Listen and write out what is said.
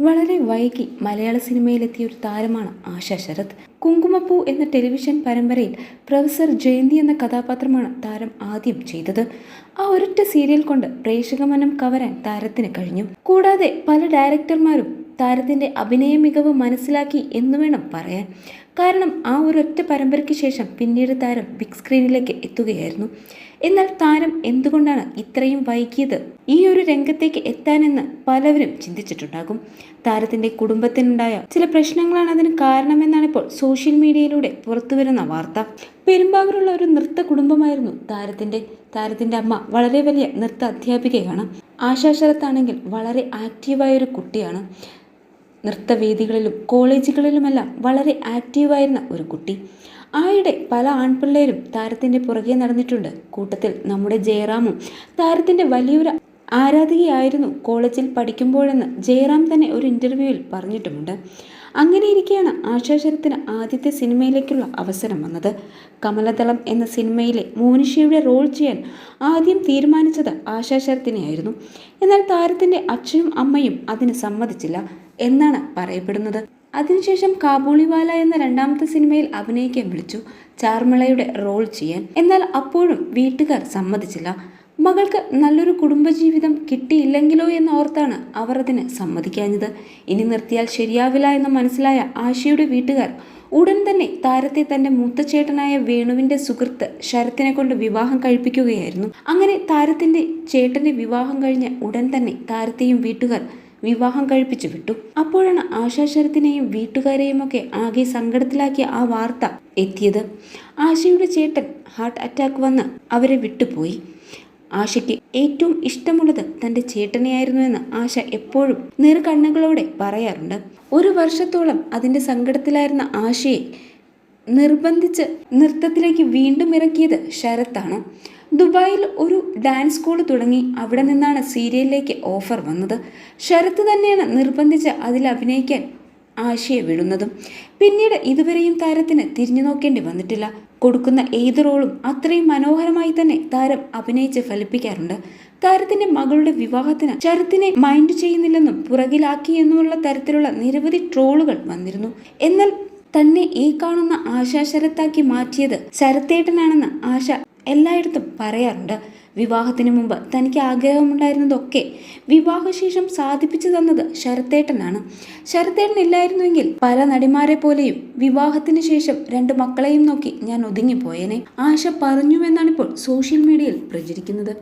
വളരെ വൈകി മലയാള സിനിമയിലെത്തിയ ഒരു താരമാണ് ആശ ശരത്. കുങ്കുമപ്പൂ എന്ന ടെലിവിഷൻ പരമ്പരയിൽ പ്രൊഫസർ ജയന്തി എന്ന കഥാപാത്രമാണ് താരം ആദ്യം ചെയ്തത്. ആ ഒരൊറ്റ സീരിയൽ കൊണ്ട് പ്രേക്ഷക മനം കവരാൻ താരത്തിന് കഴിഞ്ഞു. കൂടാതെ പല ഡയറക്ടർമാരും താരത്തിന്റെ അഭിനയ മികവ് മനസ്സിലാക്കി എന്ന് വേണം പറയാൻ. കാരണം ആ ഒരൊറ്റ പരമ്പരയ്ക്ക് ശേഷം പിന്നീട് താരം ബിഗ് സ്ക്രീനിലേക്ക് എത്തുകയായിരുന്നു. എന്നാൽ താരം എന്തുകൊണ്ടാണ് ഇത്രയും വൈകിയത്? ഈ ഒരു രംഗത്തേക്ക് എത്താനെന്ന് പലവരും ചിന്തിച്ചിട്ടുണ്ടാകും. താരത്തിന്റെ കുടുംബത്തിനുണ്ടായ ചില പ്രശ്നങ്ങളാണ് അതിന് കാരണമെന്നാണ് ഇപ്പോൾ സോഷ്യൽ മീഡിയയിലൂടെ പുറത്തുവരുന്ന വാർത്ത. പെരുമ്പാവൂരുള്ള ഒരു നൃത്ത കുടുംബമായിരുന്നു താരത്തിന്റെ താരത്തിന്റെ അമ്മ വളരെ വലിയ നൃത്ത അധ്യാപികയാണ്. ആശാശരത്താണെങ്കിൽ വളരെ ആക്റ്റീവായ ഒരു കുട്ടിയാണ്. നൃത്തവേദികളിലും കോളേജുകളിലുമെല്ലാം വളരെ ആക്റ്റീവായിരുന്ന ഒരു കുട്ടി. ആയിടെ പല ആൺപിള്ളേരും താരത്തിന്റെ പുറകെ നടന്നിട്ടുണ്ട്. കൂട്ടത്തിൽ നമ്മുടെ ജയറാമും താരത്തിന്റെ വലിയൊരു ആരാധികയായിരുന്നു കോളേജിൽ പഠിക്കുമ്പോഴെന്ന് ജയറാം തന്നെ ഒരു ഇന്റർവ്യൂവിൽ പറഞ്ഞിട്ടുമുണ്ട്. അങ്ങനെ ഇരിക്കെയാണ് ആശാശരത്തിന് ആദ്യത്തെ സിനിമയിലേക്കുള്ള അവസരം വന്നത്. കമലദളം എന്ന സിനിമയിലെ മോനിഷയുടെ റോൾ ചെയ്യാൻ ആദ്യം തീരുമാനിച്ചത് ആശാശരത്തിനെയായിരുന്നു എന്നാൽ താരത്തിന്റെ അച്ഛനും അമ്മയും അതിന് സമ്മതിച്ചില്ല എന്നാണ് പറയപ്പെടുന്നത്. അതിനുശേഷം കാബൂളിവാല എന്ന രണ്ടാമത്തെ സിനിമയിൽ അഭിനയിക്കാൻ വിളിച്ചു ചാർമളയുടെ റോൾ ചെയ്യാൻ. എന്നാൽ അപ്പോഴും വീട്ടുകാർ സമ്മതിച്ചില്ല. മകൾക്ക് നല്ലൊരു കുടുംബജീവിതം കിട്ടിയില്ലെങ്കിലോ എന്നോർത്താണ് അവർ അതിന് സമ്മതിക്കാഞ്ഞത്. ഇനി നിർത്തിയാൽ ശരിയാവില്ല എന്ന് മനസ്സിലായ ആശയുടെ വീട്ടുകാർ ഉടൻ തന്നെ താരത്തെ തന്റെ മൂത്തച്ചേട്ടനായ വേണുവിന്റെ സുഹൃത്ത് ശരത്തിനെ കൊണ്ട് വിവാഹം കഴിപ്പിക്കുകയായിരുന്നു. അങ്ങനെ താരത്തിന്റെ ചേട്ടന്റെ വിവാഹം കഴിഞ്ഞ ഉടൻ തന്നെ താരത്തെയും വീട്ടുകാർ വിവാഹം കഴിപ്പിച്ചു വിട്ടു. അപ്പോഴാണ് ആശാശരത്തിനെയും വീട്ടുകാരെയും ഒക്കെ ആകെ സങ്കടത്തിലാക്കിയ ആ വാർത്ത എത്തിയത്. ആശയുടെ ചേട്ടൻ ഹാർട്ട് അറ്റാക്ക് വന്ന് അവരെ വിട്ടുപോയി. ആശയ്ക്ക് ഏറ്റവും ഇഷ്ടമുള്ളത് തന്റെ ചേട്ടനെയായിരുന്നു എന്ന് ആശ എപ്പോഴും നീർക്കണ്ണുകളോടെ പറയാറുണ്ട്. ഒരു വർഷത്തോളം അതിന്റെ സങ്കടത്തിലായിരുന്ന ആശയെ നിർബന്ധിച്ച് നൃത്തത്തിലേക്ക് വീണ്ടും ഇറക്കിയത് ശരത്താണ്. ദുബായിൽ ഒരു ഡാൻസ് സ്കൂൾ തുടങ്ങി അവിടെ നിന്നാണ് സീരിയലിലേക്ക് ഓഫർ വന്നത്. ശരത്ത് തന്നെയാണ് നിർബന്ധിച്ച് അതിൽ അഭിനയിക്കാൻ ആശയെ വിടുന്നതും. പിന്നീട് ഇതുവരെയും താരത്തിന് തിരിഞ്ഞു നോക്കേണ്ടി വന്നിട്ടില്ല. കൊടുക്കുന്ന ഏത് റോളും അത്രയും മനോഹരമായി തന്നെ താരം അഭിനയിച്ച് ഫലിപ്പിക്കാറുണ്ട്. താരത്തിന്റെ മകളുടെ വിവാഹത്തിന് ശരത്തിനെ മൈൻഡ് ചെയ്യുന്നില്ലെന്നും പുറകിലാക്കി എന്നുമുള്ള തരത്തിലുള്ള നിരവധി ട്രോളുകൾ വന്നിരുന്നു. എന്നാൽ തന്നെ ഈ കാണുന്ന ആശാ ശരത്താക്കി മാറ്റിയത് ശരത്തേട്ടനാണെന്ന് ആശ എല്ലായിടത്തും പറയാറുണ്ട്. വിവാഹത്തിന് മുമ്പ് തനിക്ക് ആഗ്രഹമുണ്ടായിരുന്നതൊക്കെ വിവാഹശേഷം സാധിപ്പിച്ചു തന്നത് ശരത്തേട്ടനാണ്. ശരത്തേട്ടൻ ഇല്ലായിരുന്നുവെങ്കിൽ പല നടിമാരെ പോലെയും വിവാഹത്തിന് ശേഷം രണ്ട് മക്കളെയും നോക്കി ഞാൻ ഒതുങ്ങിപ്പോയേനെ. ആശ പറഞ്ഞുവെന്നാണിപ്പോൾ സോഷ്യൽ മീഡിയയിൽ പ്രചരിക്കുന്നത്.